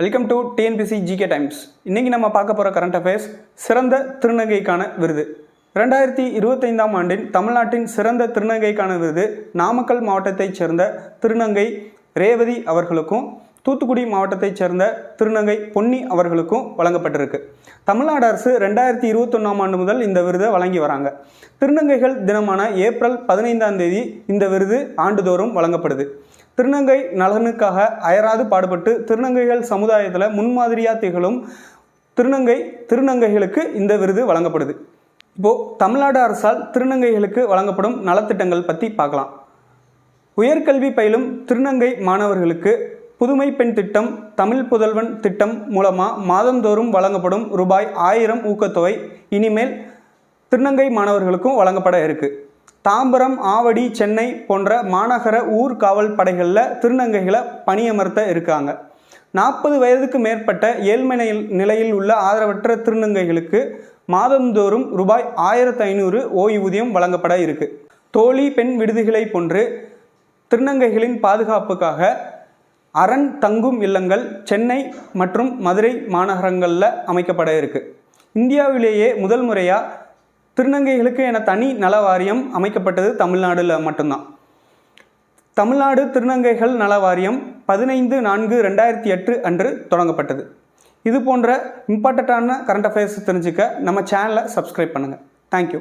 Welcome to TNPSC GK times இன்றைக்கி நம்ம பார்க்க போகிற கரண்ட் அஃபேர்ஸ் சிறந்த திருநங்கைக்கான விருது. ரெண்டாயிரத்தி இருபத்தைந்தாம் ஆண்டின் தமிழ்நாட்டின் சிறந்த திருநங்கைக்கான விருது நாமக்கல் மாவட்டத்தைச் சேர்ந்த திருநங்கை ரேவதி அவர்களுக்கும் தூத்துக்குடி மாவட்டத்தைச் சேர்ந்த திருநங்கை பொன்னி அவர்களுக்கும் வழங்கப்பட்டிருக்கு. தமிழ்நாடு அரசு ரெண்டாயிரத்தி இருபத்தொன்னாம் ஆண்டு முதல் இந்த விருதை வழங்கி வராங்க. திருநங்கைகள் தினமான ஏப்ரல் பதினைந்தாம் தேதி இந்த விருது ஆண்டுதோறும் வழங்கப்படுது. திருநங்கை நலனுக்காக அயராது பாடுபட்டு திருநங்கைகள் சமுதாயத்தில் முன்மாதிரியாக திகழும் திருநங்கை திருநங்கைகளுக்கு இந்த விருது வழங்கப்படுது. இப்போது தமிழ்நாடு அரசால் திருநங்கைகளுக்கு வழங்கப்படும் நலத்திட்டங்கள் பற்றி பார்க்கலாம். உயர்கல்வி பயிலும் திருநங்கை மாணவர்களுக்கு புதுமை பெண் திட்டம் தமிழ் புதல்வன் திட்டம் மூலமாக மாதந்தோறும் வழங்கப்படும் ரூபாய் ஆயிரம் ஊக்கத்தொகை இனிமேல் திருநங்கை மாணவர்களுக்கும் வழங்கப்பட இருக்குது தாம்பரம் ஆவடி சென்னை போன்ற மாநகர ஊர் காவல் படைகளில் திருநங்கைகளை பணியமர்த்த இருக்காங்க. நாற்பது வயதுக்கு மேற்பட்ட ஏழ்மை நிலையில்- நிலையில் உள்ள ஆதரவற்ற திருநங்கைகளுக்கு மாதந்தோறும் ரூபாய் ஆயிரத்து ஐநூறு ஓய்வூதியம் வழங்கப்பட இருக்கு. தோழி பெண் விடுதிகளை போன்று திருநங்கைகளின் பாதுகாப்புக்காக அரண் தங்கும் இல்லங்கள் சென்னை மற்றும் மதுரை மாநகரங்களில் அமைக்கப்பட இருக்கு. இந்தியாவிலேயே முதல் முறையாக திருநங்கைகளுக்கு என தனி நல வாரியம் அமைக்கப்பட்டது தமிழ்நாடுல மட்டும்தான். தமிழ்நாடு திருநங்கைகள் நல வாரியம் பதினைந்து நான்கு ரெண்டாயிரத்தி எட்டு அன்று தொடங்கப்பட்டது. இது போன்ற இம்பார்ட்டண்ட்டான கரண்ட் அஃபேர்ஸ் தெரிஞ்சுக்க நம்ம சேனலை சப்ஸ்கிரைப் பண்ணுங்கள் தேங்க்யூ